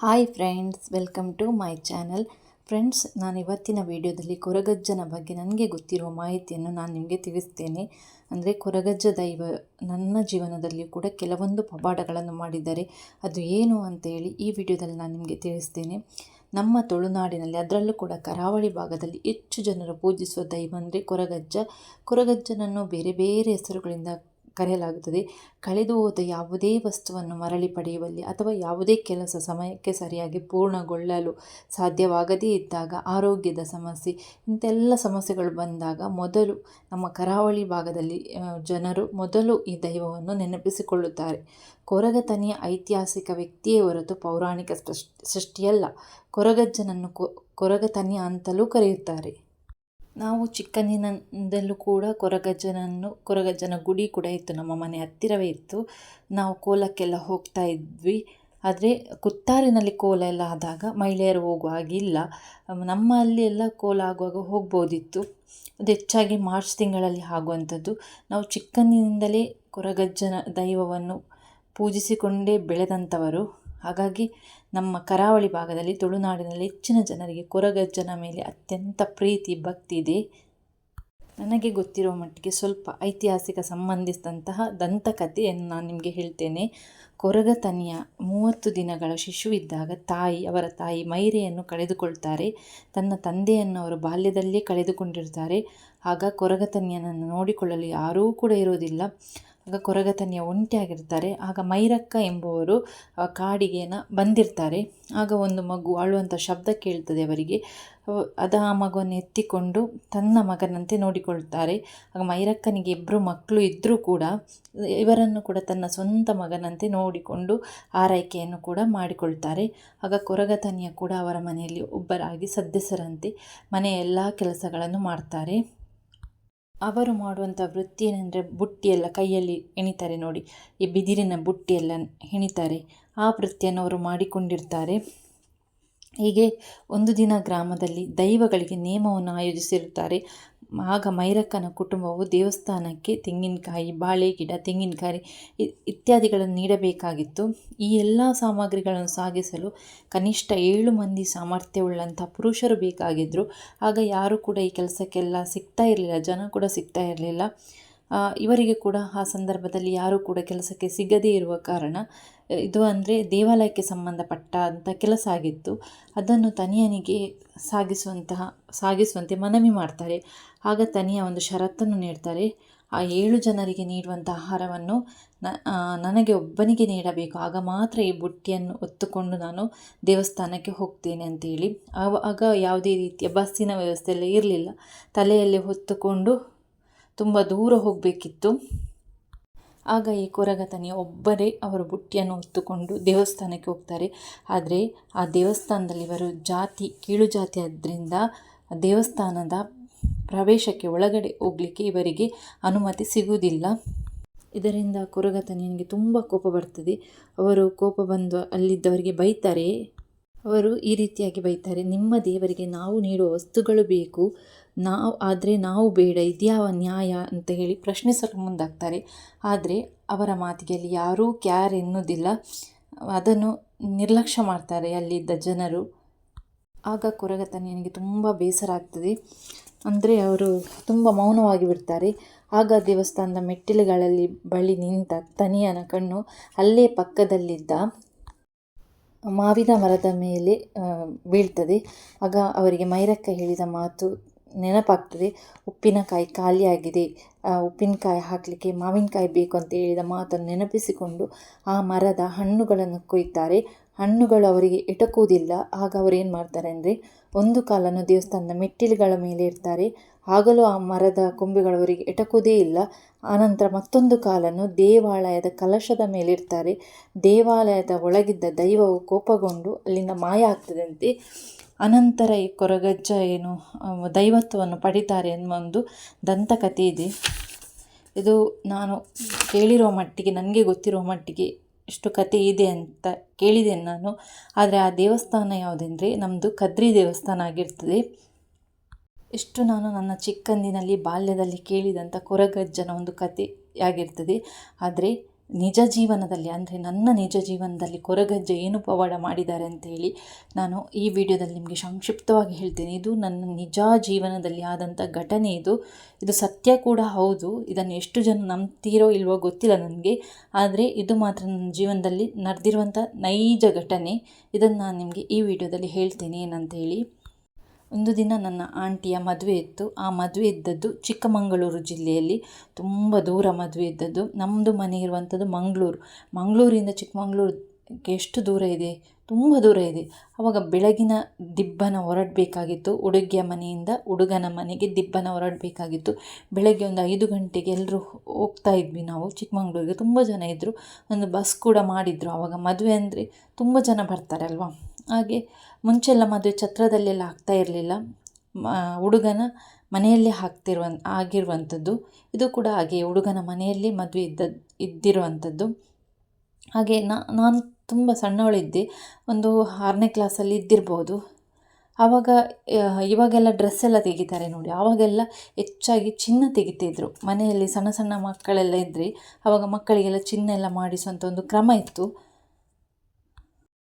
Hi friends, welcome to my channel. Friends, ನಾನು ಇವತ್ತಿನ ವಿಡಿಯೋದಲ್ಲಿ ಕೊರಗಜ್ಜನ ಬಗ್ಗೆ ನನಗೆ ಗೊತ್ತಿರುವ ಮಾಹಿತಿಯನ್ನು ನಾನು ನಿಮಗೆ ತಿಳಿಸ್ತೇನೆ. ಅಂದರೆ ಕೊರಗಜ್ಜ ದೈವ ನನ್ನ ಜೀವನದಲ್ಲಿ ಕೂಡ ಕೆಲವೊಂದು ಪವಾಡಗಳನ್ನು ಮಾಡಿದ್ದಾರೆ. ಅದು ಏನು ಅಂತೇಳಿ ಈ ವಿಡಿಯೋದಲ್ಲಿ ನಾನು ನಿಮಗೆ ತಿಳಿಸ್ತೇನೆ. ನಮ್ಮ ತುಳುನಾಡಿನಲ್ಲಿ, ಅದರಲ್ಲೂ ಕೂಡ ಕರಾವಳಿ ಭಾಗದಲ್ಲಿ ಹೆಚ್ಚು ಜನರು ಪೂಜಿಸುವ ದೈವ ಅಂದರೆ ಕೊರಗಜ್ಜ. ಕೊರಗಜ್ಜನನ್ನು ಬೇರೆ ಬೇರೆ ಹೆಸರುಗಳಿಂದ ಕರೆಯಲಾಗುತ್ತದೆ. ಕಳೆದು ಹೋದ ಯಾವುದೇ ವಸ್ತುವನ್ನು ಮರಳಿ ಪಡೆಯುವಲ್ಲಿ ಅಥವಾ ಯಾವುದೇ ಕೆಲಸ ಸಮಯಕ್ಕೆ ಸರಿಯಾಗಿ ಪೂರ್ಣಗೊಳ್ಳಲು ಸಾಧ್ಯವಾಗದೇ ಇದ್ದಾಗ ಆರೋಗ್ಯದ ಸಮಸ್ಯೆ ಇಂಥೆಲ್ಲ ಸಮಸ್ಯೆಗಳು ಬಂದಾಗ ಮೊದಲು ನಮ್ಮ ಕರಾವಳಿ ಭಾಗದಲ್ಲಿ ಜನರು ಮೊದಲು ಈ ದೈವವನ್ನು ನೆನಪಿಸಿಕೊಳ್ಳುತ್ತಾರೆ. ಕೊರಗತನಿಯ ಐತಿಹಾಸಿಕ ವ್ಯಕ್ತಿಯೇ ಹೊರತು ಪೌರಾಣಿಕ ಸೃಷ್ಟಿ, ಸೃಷ್ಟಿಯಲ್ಲ. ಕೊರಗಜ್ಜನನ್ನು ಕೊರಗತನಿಯ ಅಂತಲೂ ಕರೆಯುತ್ತಾರೆ. ನಾವು ಚಿಕ್ಕಂದಿನಿಂದಲೂ ಕೂಡ ಕೊರಗಜ್ಜನನ್ನು, ಕೊರಗಜ್ಜನ ಗುಡಿ ಕೂಡ ಇತ್ತು. ನಮ್ಮ ಮನೆ ಹತ್ತಿರವೇ ಇತ್ತು. ನಾವು ಕೋಲಕ್ಕೆಲ್ಲ ಹೋಗ್ತಾ ಇದ್ವಿ. ಆದರೆ ಕುತ್ತಾರಿನಲ್ಲಿ ಕೋಲ ಎಲ್ಲ ಆದಾಗ ಮಹಿಳೆಯರು ಹೋಗುವ ಹಾಗಿಲ್ಲ ನಮ್ಮಲ್ಲಿ ಎಲ್ಲ ಕೋಲ ಆಗುವಾಗ ಹೋಗ್ಬೋದಿತ್ತು. ಅದು ಹೆಚ್ಚಾಗಿ ಮಾರ್ಚ್ ತಿಂಗಳಲ್ಲಿ ಆಗುವಂಥದ್ದು. ನಾವು ಚಿಕ್ಕಂದಿನಿಂದಲೇ ಕೊರಗಜ್ಜನ ದೈವವನ್ನು ಪೂಜಿಸಿಕೊಂಡೇ ಬೆಳೆದಂಥವರು. ಹಾಗಾಗಿ ನಮ್ಮ ಕರಾವಳಿ ಭಾಗದಲ್ಲಿ, ತುಳುನಾಡಿನಲ್ಲಿ ಹೆಚ್ಚಿನ ಜನರಿಗೆ ಕೊರಗಜ್ಜನ ಮೇಲೆ ಅತ್ಯಂತ ಪ್ರೀತಿ, ಭಕ್ತಿ ಇದೆ. ನನಗೆ ಗೊತ್ತಿರುವ ಮಟ್ಟಿಗೆ ಸ್ವಲ್ಪ ಐತಿಹಾಸಿಕ ಸಂಬಂಧಿಸಿದಂತಹ ದಂತಕಥೆಯನ್ನು ನಾನು ನಿಮಗೆ ಹೇಳ್ತೇನೆ. ಕೊರಗ ತನಿಯ ಮೂವತ್ತು ದಿನಗಳ ಶಿಶುವಿದ್ದಾಗ ತಾಯಿ, ಅವರ ತಾಯಿ ಮೈರೆಯನ್ನು ಕಳೆದುಕೊಳ್ತಾರೆ. ತನ್ನ ತಂದೆಯನ್ನು ಅವರು ಬಾಲ್ಯದಲ್ಲೇ ಕಳೆದುಕೊಂಡಿರ್ತಾರೆ. ಆಗ ಕೊರಗತನಿಯನನ್ನು ನೋಡಿಕೊಳ್ಳಲು ಯಾರೂ ಕೂಡ ಇರೋದಿಲ್ಲ ಆಗ ಕೊರಗತನಿಯ ಒಂಟಿಯಾಗಿರ್ತಾರೆ ಆಗ ಮೈರಕ್ಕ ಎಂಬುವರು ಕಾಡಿಗೆನ ಬಂದಿರ್ತಾರೆ. ಆಗ ಒಂದು ಮಗು ಅಳುವಂಥ ಶಬ್ದ ಕೇಳ್ತದೆ ಅವರಿಗೆ. ಅವ- ಅದು ಆ ಮಗುವನ್ನು ಎತ್ತಿಕೊಂಡು ತನ್ನ ಮಗನಂತೆ ನೋಡಿಕೊಳ್ತಾರೆ. ಆಗ ಮೈರಕ್ಕನಿಗೆ ಇಬ್ಬರು ಮಕ್ಕಳು ಇದ್ದರೂ ಕೂಡ, ಇವರನ್ನು ಕೂಡ ತನ್ನ ಸ್ವಂತ ಮಗನಂತೆ ನೋಡಿಕೊಂಡು ಆರೈಕೆಯನ್ನು ಕೂಡ ಮಾಡಿಕೊಳ್ತಾರೆ. ಆಗ ಕೊರಗತನಿಯ ಕೂಡ ಅವರ ಮನೆಯಲ್ಲಿ ಒಬ್ಬರಾಗಿ ಸದಸ್ಯರಂತೆ ಮನೆಯ ಎಲ್ಲ ಕೆಲಸಗಳನ್ನು ಮಾಡ್ತಾರೆ. ಅವರು ಮಾಡುವಂಥ ವೃತ್ತಿ ಏನಂದರೆ ಬುಟ್ಟಿಯೆಲ್ಲ ಕೈಯಲ್ಲಿ ಎಣಿತಾರೆ ನೋಡಿ, ಈ ಬಿದಿರಿನ ಬುಟ್ಟಿಯೆಲ್ಲ ಹೆಣಿತಾರೆ ಆ ವೃತ್ತಿಯನ್ನು ಅವರು ಮಾಡಿಕೊಂಡಿರ್ತಾರೆ. ಹೀಗೆ ಒಂದು ದಿನ ಗ್ರಾಮದಲ್ಲಿ ದೈವಗಳಿಗೆ ನೇಮವನ್ನು ಆಯೋಜಿಸಿರುತ್ತಾರೆ. ಆಗ ಮೈರಕ್ಕನ ಕುಟುಂಬವು ದೇವಸ್ಥಾನಕ್ಕೆ ತೆಂಗಿನಕಾಯಿ, ಬಾಳೆ ಗಿಡ ತೆಂಗಿನಕಾಯಿ ಇತ್ಯಾದಿಗಳನ್ನು ನೀಡಬೇಕಾಗಿತ್ತು. ಈ ಎಲ್ಲ ಸಾಮಗ್ರಿಗಳನ್ನು ಸಾಗಿಸಲು ಕನಿಷ್ಠ ಏಳು ಮಂದಿ ಸಾಮರ್ಥ್ಯವುಳ್ಳಂಥ ಪುರುಷರು ಬೇಕಾಗಿದ್ದರು ಆಗ ಯಾರೂ ಕೂಡ ಈ ಕೆಲಸಕ್ಕೆಲ್ಲ ಸಿಗ್ತಾ ಇರಲಿಲ್ಲ, ಜನ ಕೂಡ ಸಿಗ್ತಾ ಇರಲಿಲ್ಲ. ಇವರಿಗೆ ಕೂಡ ಆ ಸಂದರ್ಭದಲ್ಲಿ ಯಾರೂ ಕೂಡ ಕೆಲಸಕ್ಕೆ ಸಿಗದೇ ಇರುವ ಕಾರಣ ಇದು ಅಂದರೆ ದೇವಾಲಯಕ್ಕೆ ಸಂಬಂಧಪಟ್ಟಂಥ ಕೆಲಸ ಆಗಿತ್ತು. ಅದನ್ನು ತನಿಯನಿಗೆ ಸಾಗಿಸುವಂತಹ, ಸಾಗಿಸುವಂತೆ ಮನವಿ ಮಾಡ್ತಾರೆ. ಆಗ ತನಿಯ ಒಂದು ಷರತ್ತನ್ನು ನೀಡ್ತಾರೆ. ಆ ಏಳು ಜನರಿಗೆ ನೀಡುವಂಥ ಆಹಾರವನ್ನು ನನಗೆ ಒಬ್ಬನಿಗೆ ನೀಡಬೇಕು. ಆಗ ಮಾತ್ರ ಈ ಬುಟ್ಟಿಯನ್ನು ಹೊತ್ತುಕೊಂಡು ನಾನು ದೇವಸ್ಥಾನಕ್ಕೆ ಹೋಗ್ತೇನೆ ಅಂತೇಳಿ. ಆವಾಗ ಯಾವುದೇ ರೀತಿಯ ಬಸ್ಸಿನ ವ್ಯವಸ್ಥೆ ಎಲ್ಲ ಇರಲಿಲ್ಲ. ತಲೆಯಲ್ಲಿ ಹೊತ್ತುಕೊಂಡು ತುಂಬ ದೂರ ಹೋಗಬೇಕಿತ್ತು. ಆಗ ಈ ಕೊರಗತನಿ ಒಬ್ಬರೇ ಅವರ ಬುಟ್ಟಿಯನ್ನು ಹೊತ್ತುಕೊಂಡು ದೇವಸ್ಥಾನಕ್ಕೆ ಹೋಗ್ತಾರೆ. ಆದರೆ ಆ ದೇವಸ್ಥಾನದಲ್ಲಿ ಇವರು ಜಾತಿ, ಕೀಳು ಜಾತಿ ಆದ್ದರಿಂದ ದೇವಸ್ಥಾನದ ಪ್ರವೇಶಕ್ಕೆ ಒಳಗಡೆ ಹೋಗಲಿಕ್ಕೆ ಇವರಿಗೆ ಅನುಮತಿ ಸಿಗುವುದಿಲ್ಲ. ಇದರಿಂದ ಕೊರಗತನಿಯನಿಗೆ ತುಂಬ ಕೋಪ ಬರ್ತದೆ. ಅವರು ಕೋಪ ಬಂದು ಅಲ್ಲಿದ್ದವರಿಗೆ ಬೈತಾರೆ. ಅವರು ಈ ರೀತಿಯಾಗಿ ಬೈತಾರೆ, ನಿಮ್ಮ ದೇವರಿಗೆ ನಾವು ನೀಡುವ ವಸ್ತುಗಳು ಬೇಕು, ನಾವು, ಆದರೆ ನಾವು ಬೇಡ, ಇದ್ಯಾವ ನ್ಯಾಯ ಅಂತ ಹೇಳಿ ಪ್ರಶ್ನಿಸಲು ಮುಂದಾಗ್ತಾರೆ. ಆದರೆ ಅವರ ಮಾತಿಗೆ ಅಲ್ಲಿ ಯಾರೂ ಕ್ಯಾರ್ ಎನ್ನುವುದಿಲ್ಲ. ಅದನ್ನು ನಿರ್ಲಕ್ಷ್ಯ ಮಾಡ್ತಾರೆ ಅಲ್ಲಿದ್ದ ಜನರು. ಆಗ ಕೊರಗತನಿಯನಿಗೆ ತುಂಬ ಬೇಸರ ಆಗ್ತದೆ. ಅಂದರೆ ಅವರು ತುಂಬ ಮೌನವಾಗಿ ಬಿಡ್ತಾರೆ. ಆಗ ದೇವಸ್ಥಾನದ ಮೆಟ್ಟಿಲುಗಳಲ್ಲಿ ಬಳಿ ನಿಂತ ತನಿಯನ ಕಣ್ಣು ಅಲ್ಲೇ ಪಕ್ಕದಲ್ಲಿದ್ದ ಮಾವಿನ ಮರದ ಮೇಲೆ ಬೀಳ್ತದೆ. ಆಗ ಅವರಿಗೆ ಮೈರಕ್ಕ ಹೇಳಿದ ಮಾತು ನೆನಪಾಗ್ತದೆ. ಉಪ್ಪಿನಕಾಯಿ ಖಾಲಿಯಾಗಿದೆ. ಉಪ್ಪಿನಕಾಯಿ ಹಾಕಲಿಕ್ಕೆ ಮಾವಿನಕಾಯಿ ಬೇಕು ಅಂತ ಹೇಳಿದ ಮಾತನ್ನು ನೆನಪಿಸಿಕೊಂಡು ಆ ಮರದ ಹಣ್ಣುಗಳನ್ನು ಕೊಯ್ತಾರೆ. ಹಣ್ಣುಗಳು ಅವರಿಗೆ ಎಟಕುವುದಿಲ್ಲ. ಆಗ ಅವರು ಏನು ಮಾಡ್ತಾರೆ ಅಂದರೆ, ಒಂದು ಕಾಲನ್ನು ದೇವಸ್ಥಾನದ ಮೆಟ್ಟಿಲುಗಳ ಮೇಲೆ ಇರ್ತಾರೆ ಆಗಲೂ ಆ ಮರದ ಕೊಂಬೆಗಳು ಅವರಿಗೆ ಎಟಕುವುದೇ ಇಲ್ಲ. ಆನಂತರ ಮತ್ತೊಂದು ಕಾಲನ್ನು ದೇವಾಲಯದ ಕಲಶದ ಮೇಲೆ ಇರ್ತಾರೆ ದೇವಾಲಯದ ಒಳಗಿದ್ದ ದೈವವು ಕೋಪಗೊಂಡು ಅಲ್ಲಿಂದ ಮಾಯ ಆಗ್ತದಂತೆ ಅನಂತರ ಈ ಕೊರಗಜ್ಜ ಏನು ದೈವತ್ವವನ್ನು ಪಡಿತಾರೆ ಎನ್ನುವ ಒಂದು ದಂತಕಥೆ ಇದೆ. ಇದು ನಾನು ಕೇಳಿರೋ ಮಟ್ಟಿಗೆ, ನನಗೆ ಗೊತ್ತಿರೋ ಮಟ್ಟಿಗೆ ಇಷ್ಟು ಕತೆ ಇದೆ ಅಂತ ಕೇಳಿದ್ದೇನೆ ನಾನು. ಆದರೆ ಆ ದೇವಸ್ಥಾನ ಯಾವುದೆಂದರೆ ನಮ್ಮದು ಕದ್ರಿ ದೇವಸ್ಥಾನ ಆಗಿರ್ತದೆ. ಇಷ್ಟು ನಾನು ನನ್ನ ಚಿಕ್ಕಂದಿನಲ್ಲಿ ಬಾಲ್ಯದಲ್ಲಿ ಕೇಳಿದಂಥ ಕೊರಗಜ್ಜನ ಒಂದು ಕಥೆಯಾಗಿರ್ತದೆ. ಆದರೆ ನಿಜ ಜೀವನದಲ್ಲಿ, ಅಂದರೆ ನನ್ನ ನಿಜ ಜೀವನದಲ್ಲಿ ಕೊರಗಜ್ಜೆ ಏನು ಪವಾಡ ಮಾಡಿದ್ದಾರೆ ಅಂತೇಳಿ ನಾನು ಈ ವಿಡಿಯೋದಲ್ಲಿ ನಿಮಗೆ ಸಂಕ್ಷಿಪ್ತವಾಗಿ ಹೇಳ್ತೇನೆ. ಇದು ನನ್ನ ನಿಜ ಜೀವನದಲ್ಲಿ ಆದಂಥ ಘಟನೆ ಇದು. ಇದು ಸತ್ಯ ಕೂಡ ಹೌದು. ಇದನ್ನು ಎಷ್ಟು ಜನ ನಂಬ್ತೀರೋ ಇಲ್ವೋ ಗೊತ್ತಿಲ್ಲ ನನಗೆ. ಆದರೆ ಇದು ಮಾತ್ರ ನನ್ನ ಜೀವನದಲ್ಲಿ ನಡೆದಿರುವಂಥ ನೈಜ ಘಟನೆ. ಇದನ್ನು ನಾನು ನಿಮಗೆ ಈ ವಿಡಿಯೋದಲ್ಲಿ ಹೇಳ್ತೇನೆ ಏನಂತೇಳಿ ಒಂದು ದಿನ ನನ್ನ ಆಂಟಿಯ ಮದುವೆ ಇತ್ತು. ಆ ಮದುವೆ ಇದ್ದದ್ದು ಚಿಕ್ಕಮಗಳೂರು ಜಿಲ್ಲೆಯಲ್ಲಿ. ತುಂಬ ದೂರ ಮದುವೆ ಇದ್ದದ್ದು. ನಮ್ಮದು ಮನೆ ಇರುವಂಥದ್ದು ಮಂಗಳೂರು. ಮಂಗಳೂರಿಂದ ಚಿಕ್ಕಮಗಳೂರಿಗೆ ಎಷ್ಟು ದೂರ ಇದೆ? ತುಂಬ ದೂರ ಇದೆ. ಆವಾಗ ಬೆಳಗಿನ ದಿಬ್ಬನ ಹೊರಡಬೇಕಾಗಿತ್ತು. ಹುಡುಗಿಯ ಮನೆಯಿಂದ ಹುಡುಗನ ಮನೆಗೆ ದಿಬ್ಬನ ಹೊರಡಬೇಕಾಗಿತ್ತು. ಬೆಳಗ್ಗೆ ಒಂದು ಐದು ಗಂಟೆಗೆ ಎಲ್ಲರೂ ಹೋಗ್ತಾ ಇದ್ವಿ ನಾವು. ಚಿಕ್ಕಮಗಳೂರಿಗೆ ತುಂಬ ಜನ ಇದ್ದರು ಒಂದು ಬಸ್ ಕೂಡ ಮಾಡಿದರು. ಆವಾಗ ಮದುವೆ ಅಂದರೆ ತುಂಬ ಜನ ಬರ್ತಾರೆ ಅಲ್ವಾ? ಹಾಗೆ ಮುಂಚೆಲ್ಲ ಮದುವೆ ಛತ್ರದಲ್ಲೆಲ್ಲ ಆಗ್ತಾ ಇರಲಿಲ್ಲ. ಹುಡುಗನ ಮನೆಯಲ್ಲೇ ಹಾಕ್ತಿರುವ, ಆಗಿರುವಂಥದ್ದು. ಇದು ಕೂಡ ಹಾಗೆ, ಹುಡುಗನ ಮನೆಯಲ್ಲಿ ಮದುವೆ ಇದ್ದ, ಇದ್ದಿರುವಂಥದ್ದು. ಹಾಗೆ ನಾನು ತುಂಬ ಸಣ್ಣವಳಿದ್ದೆ. ಒಂದು ಆರನೇ ಕ್ಲಾಸಲ್ಲಿ ಇದ್ದಿರ್ಬೋದು. ಆವಾಗ ಇವಾಗೆಲ್ಲ ಡ್ರೆಸ್ ಎಲ್ಲ ತೆಗಿತಾರೆ ನೋಡಿ. ಆವಾಗೆಲ್ಲ ಹೆಚ್ಚಾಗಿ ಚಿನ್ನ ತೆಗಿತಿದ್ರು. ಮನೆಯಲ್ಲಿ ಸಣ್ಣ ಸಣ್ಣ ಮಕ್ಕಳೆಲ್ಲ ಇದ್ದರೆ ಆವಾಗ ಮಕ್ಕಳಿಗೆಲ್ಲ ಚಿನ್ನ ಎಲ್ಲ ಮಾಡಿಸುವಂಥ ಒಂದು ಕ್ರಮ ಇತ್ತು.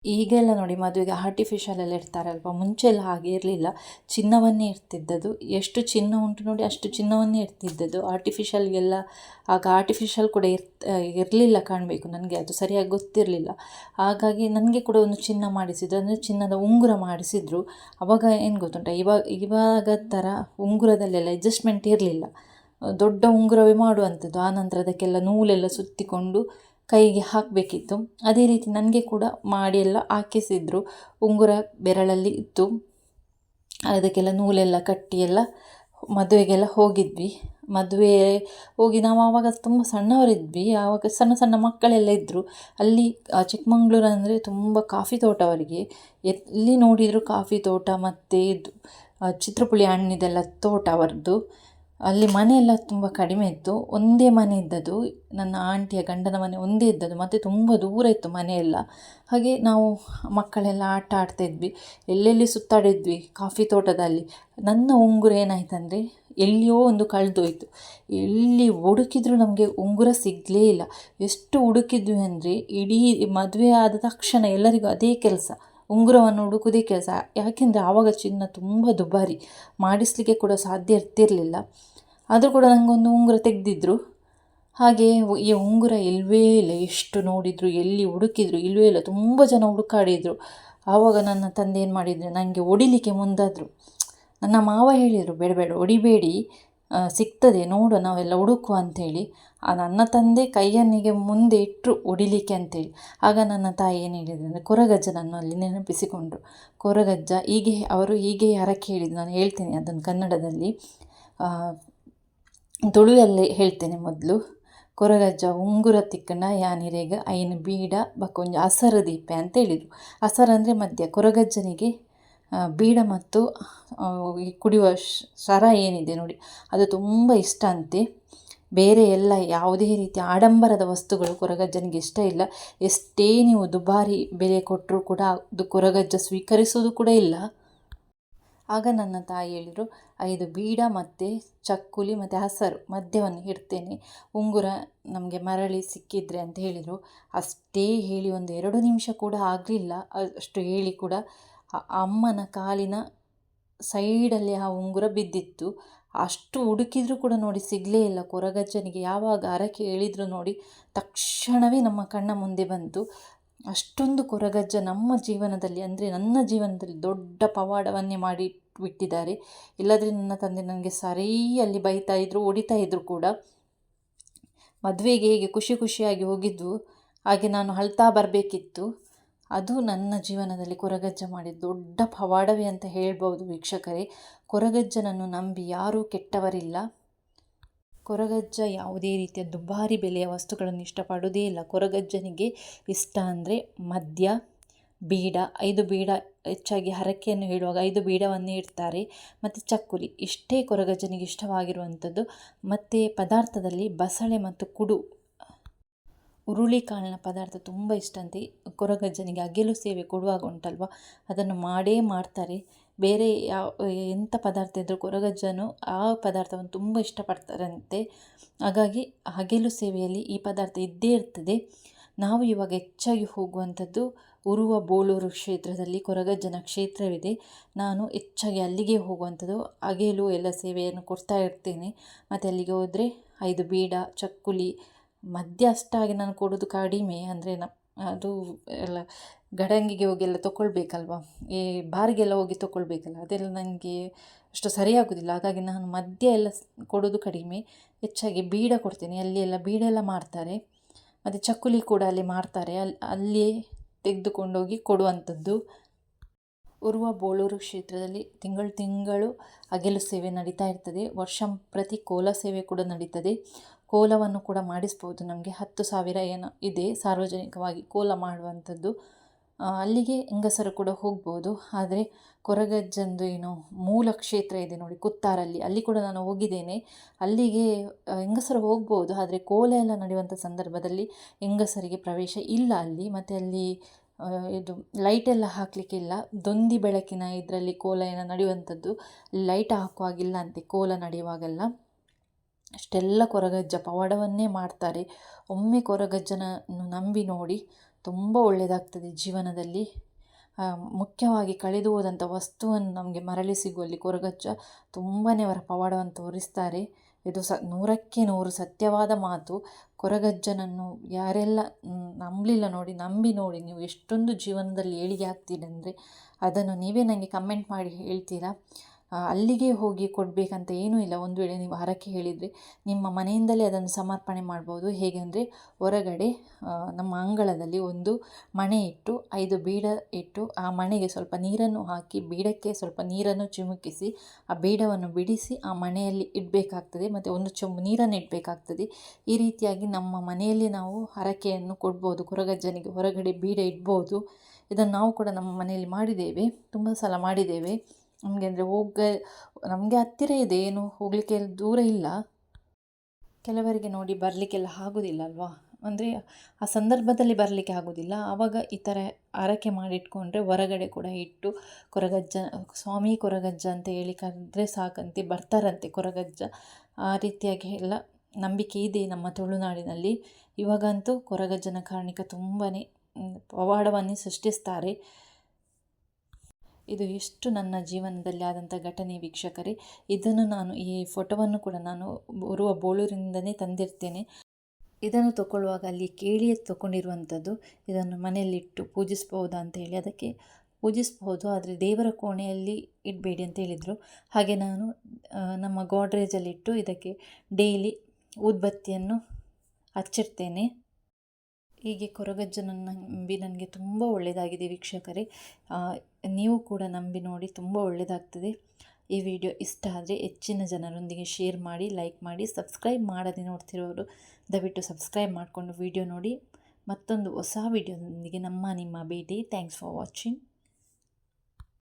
ಈಗೆಲ್ಲ ನೋಡಿ ಮದುವೆಗೆ ಆರ್ಟಿಫಿಷಿಯಲ್ ಎಲ್ಲ ಇರ್ತಾರಲ್ವ ಮುಂಚೆ ಎಲ್ಲ ಹಾಗೆ ಇರಲಿಲ್ಲ. ಚಿನ್ನವನ್ನೇ ಇರ್ತಿದ್ದದ್ದು ಎಷ್ಟು ಚಿನ್ನ ಉಂಟು ನೋಡಿ ಅಷ್ಟು ಚಿನ್ನವನ್ನೇ ಇರ್ತಿದ್ದದ್ದು ಆರ್ಟಿಫಿಷಿಯಲ್ಗೆಲ್ಲ ಆಗ ಆರ್ಟಿಫಿಷಿಯಲ್ ಕೂಡ ಇರ್ ಇರಲಿಲ್ಲ ಕಾಣಬೇಕು ನನಗೆ. ಅದು ಸರಿಯಾಗಿ ಗೊತ್ತಿರಲಿಲ್ಲ. ಹಾಗಾಗಿ ನನಗೆ ಕೂಡ ಒಂದು ಚಿನ್ನ ಮಾಡಿಸಿದ್ರು. ಅಂದರೆ ಚಿನ್ನದ ಉಂಗುರ ಮಾಡಿಸಿದ್ರು. ಅವಾಗ ಏನು ಗೊತ್ತುಂಟ? ಇವಾಗ ಇವಾಗ ಥರ ಉಂಗುರದಲ್ಲೆಲ್ಲ ಅಡ್ಜಸ್ಟ್ಮೆಂಟ್ ಇರಲಿಲ್ಲ. ದೊಡ್ಡ ಉಂಗುರವೇ ಮಾಡುವಂಥದ್ದು. ಆನಂತರ ಅದಕ್ಕೆಲ್ಲ ನೂಲೆಲ್ಲ ಸುತ್ತಿಕೊಂಡು ಕೈಗೆ ಹಾಕಬೇಕಿತ್ತು. ಅದೇ ರೀತಿ ನನಗೆ ಕೂಡ ಮಾಡಿ ಎಲ್ಲ ಹಾಕಿಸಿದ್ರು. ಉಂಗುರ ಬೆರಳಲ್ಲಿ ಇತ್ತು. ಅದಕ್ಕೆಲ್ಲ ನೂಲೆಲ್ಲ ಕಟ್ಟಿ ಎಲ್ಲ ಮದುವೆಗೆಲ್ಲ ಹೋಗಿದ್ವಿ. ಮದುವೆ ಹೋಗಿ ನಾವು ಆವಾಗ ತುಂಬ ಸಣ್ಣವರಿದ್ವಿ. ಆವಾಗ ಸಣ್ಣ ಸಣ್ಣ ಮಕ್ಕಳೆಲ್ಲ ಇದ್ದರು ಅಲ್ಲಿ ಚಿಕ್ಕಮಂಗ್ಳೂರು ಅಂದರೆ ತುಂಬ ಕಾಫಿ ತೋಟ ಅವರಿಗೆ. ಎಲ್ಲಿ ನೋಡಿದರೂ ಕಾಫಿ ತೋಟ ಮತ್ತು ಇದು ಚಿತ್ರಪುಳಿ ಹಣ್ಣಿದೆಲ್ಲ ತೋಟ ಅವರದ್ದು. ಅಲ್ಲಿ ಮನೆಯೆಲ್ಲ ತುಂಬ ಕಡಿಮೆ ಇತ್ತು. ಒಂದೇ ಮನೆ ಇದ್ದದ್ದು, ನನ್ನ ಆಂಟಿಯ ಗಂಡನ ಮನೆ ಒಂದೇ ಇದ್ದದ್ದು, ಮತ್ತು ತುಂಬ ದೂರ ಇತ್ತು ಮನೆಯೆಲ್ಲ ಹಾಗೆ ನಾವು ಮಕ್ಕಳೆಲ್ಲ ಆಟ ಆಡ್ತಾಯಿದ್ವಿ ಎಲ್ಲೆಲ್ಲಿ ಸುತ್ತಾಡಿದ್ವಿ? ಕಾಫಿ ತೋಟದಲ್ಲಿ. ನನ್ನ ಉಂಗುರ ಏನಾಯ್ತಂದರೆ ಎಲ್ಲಿಯೋ ಒಂದು ಕಳೆದೋಯ್ತು. ಎಲ್ಲಿ ಹುಡುಕಿದ್ರೂ ನಮಗೆ ಉಂಗುರ ಸಿಗಲೇ ಇಲ್ಲ. ಎಷ್ಟು ಹುಡುಕಿದ್ವಿ ಅಂದರೆ, ಇಡೀ ಮದುವೆ ಆದ ತಕ್ಷಣ ಎಲ್ಲರಿಗೂ ಅದೇ ಕೆಲಸ. ಉಂಗುರವನ್ನು ಹುಡುಕುವುದೇ ಕೆಲಸ. ಯಾಕೆಂದರೆ ಆವಾಗ ಚಿನ್ನ ತುಂಬ ದುಬಾರಿ. ಮಾಡಿಸಲಿಕ್ಕೆ ಕೂಡ ಸಾಧ್ಯ ಇರ್ತಿರಲಿಲ್ಲ. ಆದರೂ ಕೂಡ ನನಗೊಂದು ಉಂಗುರ ತೆಗೆದಿದ್ರು. ಹಾಗೆ ಈ ಉಂಗುರ ಇಲ್ಲವೇ ಇಲ್ಲ, ಎಷ್ಟು ನೋಡಿದರು, ಎಲ್ಲಿ ಹುಡುಕಿದ್ರು ಇಲ್ಲವೇ ಇಲ್ಲ, ತುಂಬ ಜನ ಹುಡುಕಾಡಿದರು. ಆವಾಗ ನನ್ನ ತಂದೆ ಏನು ಮಾಡಿದರೆ ನನಗೆ ಹೊಡಿಲಿಕ್ಕೆ ಮುಂದಾದರು. ನನ್ನ ಮಾವ ಹೇಳಿದರು, ಬೇಡ ಬೇಡ, ಹೊಡಿಬೇಡಿ. ಸಿಗ್ತದೆ, ನೋಡು, ನಾವೆಲ್ಲ ಹುಡುಕುವ ಅಂಥೇಳಿ. ಆ, ನನ್ನ ತಂದೆ ಕೈಯನ್ನಿಗೆ ಮುಂದೆ ಇಟ್ಟರು ಉಡಿಲಿಕ್ಕೆ ಅಂತೇಳಿ ಆಗ ನನ್ನ ತಾಯಿ ಏನು ಹೇಳಿದೆ ಅಂದರೆ, ಕೊರಗಜ್ಜನನ್ನು ಅಲ್ಲಿ ನೆನಪಿಸಿಕೊಂಡರು. ಕೊರಗಜ್ಜ, ಹೀಗೆ, ಅವರು ಹೀಗೆ ಹರಕೆ ಕೇಳಿದ್ದು, ನಾನು ಹೇಳ್ತೇನೆ ಅದನ್ನು ಕನ್ನಡದಲ್ಲಿ. ತುಳುವಲ್ಲೇ ಹೇಳ್ತೇನೆ ಮೊದಲು. ಕೊರಗಜ್ಜ, ಉಂಗುರ ತಿಕ್ಕಣ, ಯಾನಿರೇಗ, ಐನು ಬೀಡ ಬಕ್ಕೊಂಜ ಅಸರ ದೀಪೆ ಅಂತ ಹೇಳಿದರು. ಅಸರ ಅಂದರೆ ಮಧ್ಯ ಕೊರಗಜ್ಜನಿಗೆ ಬೀಡ ಮತ್ತು ಈ ಕುಡಿಯುವ ಸರ ಏನಿದೆ ನೋಡಿ, ಅದು ತುಂಬ ಇಷ್ಟ ಅಂತೆ. ಬೇರೆ ಎಲ್ಲ ಯಾವುದೇ ರೀತಿಯ ಆಡಂಬರದ ವಸ್ತುಗಳು ಕೊರಗಜ್ಜನಿಗೆ ಇಷ್ಟ ಇಲ್ಲ. ಎಷ್ಟೇ ನೀವು ದುಬಾರಿ ಬೆಲೆ ಕೊಟ್ಟರೂ ಕೂಡ ಅದು ಕೊರಗಜ್ಜ ಸ್ವೀಕರಿಸೋದು ಕೂಡ ಇಲ್ಲ. ಆಗ ನನ್ನ ತಾಯಿ ಹೇಳಿದರು, ಐದು ಬೀಡ ಮತ್ತು ಚಕ್ಕುಲಿ ಮತ್ತು ಹಸರು, ಮದ್ಯವನ್ನು ಇಡ್ತೇನೆ. ಉಂಗುರ ನಮಗೆ ಮರಳಿ ಸಿಕ್ಕಿದ್ರೆ ಅಂತ ಹೇಳಿದರು. ಅಷ್ಟೇ ಹೇಳಿ ಒಂದು ಎರಡು ನಿಮಿಷ ಕೂಡ ಆಗಲಿಲ್ಲ. ಅಷ್ಟು ಹೇಳಿ ಕೂಡ ಅಮ್ಮನ ಕಾಲಿನ ಸೈಡಲ್ಲಿ ಆ ಉಂಗುರ ಬಿದ್ದಿತ್ತು. ಅಷ್ಟು ಹುಡುಕಿದರೂ ಕೂಡ ನೋಡಿ ಸಿಗಲೇ ಇಲ್ಲ ಕೊರಗಜ್ಜನಿಗೆ. ಯಾವಾಗ ಹರಕೆ ಹೇಳಿದ್ರು ನೋಡಿ ತಕ್ಷಣವೇ ನಮ್ಮ ಕಣ್ಣ ಮುಂದೆ ಬಂತು. ಅಷ್ಟೊಂದು ಕೊರಗಜ್ಜ ನಮ್ಮ ಜೀವನದಲ್ಲಿ, ಅಂದರೆ ನನ್ನ ಜೀವನದಲ್ಲಿ ದೊಡ್ಡ ಪವಾಡವನ್ನೇ ಮಾಡಿ ಬಿಟ್ಟಿದ್ದಾರೆ. ಇಲ್ಲದ್ರೆ ನನ್ನ ತಂದೆ ನನಗೆ ಸರಿಯಲ್ಲಿ ಬೈತಾ ಇದ್ರು, ಹೊಡಿತಾ ಇದ್ರು ಕೂಡ. ಮದುವೆಗೆ ಹೇಗೆ ಖುಷಿ ಖುಷಿಯಾಗಿ ಹೋಗಿದ್ದು ಹಾಗೆ ನಾನು ಅಳ್ತಾ ಬರಬೇಕಿತ್ತು. ಅದು ನನ್ನ ಜೀವನದಲ್ಲಿ ಕೊರಗಜ್ಜ ಮಾಡಿದ ದೊಡ್ಡ ಪವಾಡವೇ ಅಂತ ಹೇಳ್ಬೋದು ವೀಕ್ಷಕರೇ. ಕೊರಗಜ್ಜನನ್ನು ನಂಬಿ ಯಾರೂ ಕೆಟ್ಟವರಿಲ್ಲ. ಕೊರಗಜ್ಜ ಯಾವುದೇ ರೀತಿಯ ದುಬಾರಿ ಬೆಲೆಯ ವಸ್ತುಗಳನ್ನು ಇಷ್ಟಪಡೋದೇ ಇಲ್ಲ. ಕೊರಗಜ್ಜನಿಗೆ ಇಷ್ಟ ಅಂದರೆ ಮದ್ಯ, ಬೀಡ, ಐದು ಬೀಡ ಹೆಚ್ಚಾಗಿ ಹರಕೆಯನ್ನು ಹೇಳುವಾಗ ಐದು ಬೀಡವನ್ನೇ ಇಡ್ತಾರೆ. ಮತ್ತು ಚಕ್ಕುಲಿ, ಇಷ್ಟೇ ಕೊರಗಜ್ಜನಿಗೆ ಇಷ್ಟವಾಗಿರುವಂಥದ್ದು. ಮತ್ತು ಪದಾರ್ಥದಲ್ಲಿ ಬಸಳೆ ಮತ್ತು ಕುಡು ಕಾಳಿನ ಪದಾರ್ಥ ತುಂಬ ಇಷ್ಟ ಅಂತ. ಕೊರಗಜ್ಜನಿಗೆ ಅಗೆಲು ಸೇವೆ ಕೊಡುವಾಗ ಉಂಟಲ್ವ? ಅದನ್ನು ಮಾಡೇ ಮಾಡ್ತಾರೆ. ಬೇರೆ ಯಾವ, ಎಂಥ ಪದಾರ್ಥ ಇದ್ದರೂ ಕೊರಗಜ್ಜನು ಆ ಪದಾರ್ಥವನ್ನು ತುಂಬ ಇಷ್ಟಪಡ್ತಾರಂತೆ. ಹಾಗಾಗಿ ಹಗೆಲು ಸೇವೆಯಲ್ಲಿ ಈ ಪದಾರ್ಥ ಇದ್ದೇ ಇರ್ತದೆ. ನಾವು ಇವಾಗ ಹೆಚ್ಚಾಗಿ ಹೋಗುವಂಥದ್ದು ಉರುವ ಬೋಳೂರು ಕ್ಷೇತ್ರದಲ್ಲಿ ಕೊರಗಜ್ಜನ ಕ್ಷೇತ್ರವಿದೆ. ನಾನು ಹೆಚ್ಚಾಗಿ ಅಲ್ಲಿಗೆ ಹೋಗುವಂಥದ್ದು ಅಗೆಲು ಎಲ್ಲ ಸೇವೆಯನ್ನು ಕೊಡ್ತಾ ಇರ್ತೇನೆ. ಮತ್ತು ಅಲ್ಲಿಗೆ ಹೋದರೆ ಐದು ಬೀಡ, ಚಕ್ಕುಲಿ ಮದ್ಯ ಅಷ್ಟಾಗಿ ನಾನು ಕೊಡೋದು ಕಡಿಮೆ ಅಂದರೆ ನ ಅದು ಎಲ್ಲ ಗಡಂಗಿಗೆ ಹೋಗಿ ಎಲ್ಲ ತೊಗೊಳ್ಬೇಕಲ್ವ ಈ ಬಾರಿಗೆಲ್ಲ ಹೋಗಿ ತೊಗೊಳ್ಬೇಕಲ್ಲ ಅದೆಲ್ಲ ನನಗೆ ಅಷ್ಟು ಸರಿಯಾಗೋದಿಲ್ಲ. ಹಾಗಾಗಿ ನಾನು ಮದ್ಯ ಎಲ್ಲ ಕೊಡೋದು ಕಡಿಮೆ. ಹೆಚ್ಚಾಗಿ ಬೀಡ ಕೊಡ್ತೀನಿ. ಅಲ್ಲಿ ಎಲ್ಲ ಬೀಡ ಎಲ್ಲ ಮಾರ್ತಾರೆ. ಮತ್ತು ಚಕ್ಕುಲಿ ಕೂಡ ಅಲ್ಲಿ ಮಾಡ್ತಾರೆ ಅಲ್ಲಿ ಅಲ್ಲಿಯೇ ತೆಗೆದುಕೊಂಡೋಗಿ ಕೊಡುವಂಥದ್ದು. ಉರುವ ಬೋಳೂರು ಕ್ಷೇತ್ರದಲ್ಲಿ ತಿಂಗಳು ತಿಂಗಳು ಅಗೆಲು ಸೇವೆ ನಡೀತಾ ಇರ್ತದೆ. ವರ್ಷ ಪ್ರತಿ ಕೋಲ ಸೇವೆ ಕೂಡ ನಡೀತದೆ. ಕೋಲವನ್ನು ಕೂಡ ಮಾಡಿಸ್ಬೋದು. ನಮಗೆ ಹತ್ತು ಸಾವಿರ ಏನೋ ಇದೆ ಸಾರ್ವಜನಿಕವಾಗಿ ಕೋಲ ಮಾಡುವಂಥದ್ದು. ಅಲ್ಲಿಗೆ ಹೆಂಗಸರು ಕೂಡ ಹೋಗ್ಬೋದು. ಆದರೆ ಕೊರಗಜ್ಜಂದು ಏನು ಮೂಲ ಕ್ಷೇತ್ರ ಇದೆ ನೋಡಿ, ಕುತ್ತಾರಲ್ಲಿ. ಅಲ್ಲಿ ಕೂಡ ನಾನು ಹೋಗಿದ್ದೇನೆ. ಅಲ್ಲಿಗೆ ಹೆಂಗಸರು ಹೋಗ್ಬೋದು. ಆದರೆ ಕೋಲ ಎಲ್ಲ ನಡೆಯುವಂಥ ಸಂದರ್ಭದಲ್ಲಿ ಹೆಂಗಸರಿಗೆ ಪ್ರವೇಶ ಇಲ್ಲ ಅಲ್ಲಿ. ಮತ್ತು ಅಲ್ಲಿ ಇದು ಲೈಟ್ ಲೈಟೆಲ್ಲ ಹಾಕಲಿಕ್ಕಿಲ್ಲ ದೊಂದಿ ಬೆಳಕಿನ ಇದರಲ್ಲಿ ಕೋಲ ಏನೋ ನಡೆಯುವಂಥದ್ದು. ಲೈಟ್ ಹಾಕುವಾಗಿಲ್ಲ ಅಂತೆ, ಕೋಲ ನಡೆಯುವಾಗೆಲ್ಲ. ಅಷ್ಟೆಲ್ಲ ಕೊರಗಜ್ಜ ಪವಾಡವನ್ನೇ ಮಾಡ್ತಾರೆ. ಒಮ್ಮೆ ಕೊರಗಜ್ಜನನ್ನು ನಂಬಿ ನೋಡಿ ತುಂಬ ಒಳ್ಳೆಯದಾಗ್ತದೆ ಜೀವನದಲ್ಲಿ. ಮುಖ್ಯವಾಗಿ ಕಳೆದು ಹೋದಂಥ ವಸ್ತುವನ್ನು ನಮಗೆ ಮರಳಿ ಸಿಗುವಲ್ಲಿ ಕೊರಗಜ್ಜ ತುಂಬಾ ಅವರ ಪವಾಡವನ್ನು ತೋರಿಸ್ತಾರೆ. ಇದು ಸ, ನೂರಕ್ಕೆ ನೂರು ಸತ್ಯವಾದ ಮಾತು. ಕೊರಗಜ್ಜನನ್ನು ಯಾರೆಲ್ಲ ನಂಬಲಿಲ್ಲ ನೋಡಿ, ನಂಬಿ ನೋಡಿ ನೀವು ಎಷ್ಟೊಂದು ಜೀವನದಲ್ಲಿ ಏಳಿಗೆ ಆಗ್ತೀರಿ ಅಂದರೆ ಅದನ್ನು ನೀವೇ ನನಗೆ ಕಮೆಂಟ್ ಮಾಡಿ ಹೇಳ್ತೀರಾ? ಅಲ್ಲಿಗೆ ಹೋಗಿ ಕೊಡಬೇಕಂತ ಏನೂ ಇಲ್ಲ. ಒಂದು ವೇಳೆ ನೀವು ಹರಕೆ ಹೇಳಿದರೆ ನಿಮ್ಮ ಮನೆಯಿಂದಲೇ ಅದನ್ನು ಸಮರ್ಪಣೆ ಮಾಡ್ಬೋದು. ಹೇಗೆಂದರೆ ಹೊರಗಡೆ ನಮ್ಮ ಅಂಗಳದಲ್ಲಿ ಒಂದು ಮಣೆ ಇಟ್ಟು, ಐದು ಬೀಡ ಇಟ್ಟು, ಆ ಮಣೆಗೆ ಸ್ವಲ್ಪ ನೀರನ್ನು ಹಾಕಿ, ಬೀಡಕ್ಕೆ ಸ್ವಲ್ಪ ನೀರನ್ನು ಚಿಮುಕಿಸಿ, ಆ ಬೀಡವನ್ನು ಬಿಡಿಸಿ ಆ ಮಣೆಯಲ್ಲಿ ಇಡಬೇಕಾಗ್ತದೆ. ಮತ್ತು ಒಂದು ಚೊಂಬು ನೀರನ್ನು ಇಡಬೇಕಾಗ್ತದೆ. ಈ ರೀತಿಯಾಗಿ ನಮ್ಮ ಮನೆಯಲ್ಲಿ ನಾವು ಹರಕೆಯನ್ನು ಕೊಡ್ಬೋದು. ಕೊರಗಜ್ಜನಿಗೆ ಹೊರಗಡೆ ಬೀಡ ಇಡ್ಬೋದು. ಇದನ್ನು ನಾವು ಕೂಡ ನಮ್ಮ ಮನೆಯಲ್ಲಿ ಮಾಡಿದ್ದೇವೆ. ತುಂಬ ಸಲ ಮಾಡಿದ್ದೇವೆ. ನಮಗೆ ಅಂದರೆ ಹೋಗ, ನಮಗೆ ಹತ್ತಿರ ಇದೆ, ಏನು ಹೋಗಲಿಕ್ಕೆ ದೂರ ಇಲ್ಲ. ಕೆಲವರಿಗೆ ನೋಡಿ ಬರಲಿಕ್ಕೆಲ್ಲ ಆಗೋದಿಲ್ಲ ಅಲ್ವಾ? ಅಂದರೆ ಆ ಸಂದರ್ಭದಲ್ಲಿ ಬರಲಿಕ್ಕೆ ಆಗೋದಿಲ್ಲ. ಆವಾಗ ಈ ಥರ ಆರೈಕೆ ಮಾಡಿಟ್ಕೊಂಡ್ರೆ ಹೊರಗಡೆ ಕೂಡ ಇಟ್ಟು ಕೊರಗಜ್ಜ, ಸ್ವಾಮಿ ಕೊರಗಜ್ಜ ಅಂತ ಹೇಳಿ ಕರೆದ್ರೆ ಸಾಕಂತೆ, ಬರ್ತಾರಂತೆ ಕೊರಗಜ್ಜ. ಆ ರೀತಿಯಾಗಿ ಎಲ್ಲ ನಂಬಿಕೆ ಇದೆ ನಮ್ಮ ತುಳುನಾಡಿನಲ್ಲಿ. ಇವಾಗಂತೂ ಕೊರಗಜ್ಜನ ಕಾರಣಿಕ ತುಂಬಾ ಪವಾಡವನ್ನೇ ಸೃಷ್ಟಿಸ್ತಾರೆ. ಇದು ಎಷ್ಟು ನನ್ನ ಜೀವನದಲ್ಲಿ ಆದಂಥ ಘಟನೆ ವೀಕ್ಷಕರೇ. ಇದನ್ನು ನಾನು ಈ ಫೋಟೋವನ್ನು ಕೂಡ ನಾನು ಬರುವ ಬೋಳೂರಿನಿಂದನೇ ತಂದಿರ್ತೇನೆ. ಇದನ್ನು ತಗೊಳ್ಳುವಾಗ ಅಲ್ಲಿ ಕೇಳಿಯೇ ತಗೊಂಡಿರುವಂಥದ್ದು ಇದನ್ನು ಮನೆಯಲ್ಲಿಟ್ಟು ಪೂಜಿಸ್ಬೋದಾ ಅಂತ ಹೇಳಿ. ಅದಕ್ಕೆ ಪೂಜಿಸಬಹುದು ಆದರೆ ದೇವರ ಕೋಣೆಯಲ್ಲಿ ಇಡಬೇಡಿ ಅಂತ ಹೇಳಿದರು. ಹಾಗೆ ನಾನು ನಮ್ಮ ಗೋಡ್ರೇಜಲ್ಲಿಟ್ಟು ಇದಕ್ಕೆ ಡೈಲಿ ಊದ್ಬತ್ತಿಯನ್ನು ಹಚ್ಚಿರ್ತೇನೆ. ಹೀಗೆ ಕೊರಗಜ್ಜನನ್ನು ನಂಬಿ ನನಗೆ ತುಂಬ ಒಳ್ಳೆಯದಾಗಿದೆ ವೀಕ್ಷಕರೇ. ನೀವು ಕೂಡ ನಂಬಿ ನೋಡಿ ತುಂಬ ಒಳ್ಳೆಯದಾಗ್ತದೆ. ಈ ವಿಡಿಯೋ ಇಷ್ಟ ಆದರೆ ಹೆಚ್ಚಿನ ಜನರೊಂದಿಗೆ ಶೇರ್ ಮಾಡಿ, ಲೈಕ್ ಮಾಡಿ, ಸಬ್ಸ್ಕ್ರೈಬ್ ಮಾಡದೆ ನೋಡ್ತಿರೋರು ದಯವಿಟ್ಟು ಸಬ್ಸ್ಕ್ರೈಬ್ ಮಾಡಿಕೊಂಡು ವಿಡಿಯೋ ನೋಡಿ. ಮತ್ತೊಂದು ಹೊಸ ವಿಡಿಯೋದೊಂದಿಗೆ ನಮ್ಮ ನಿಮ್ಮ ಭೇಟಿ. Thanks for watching.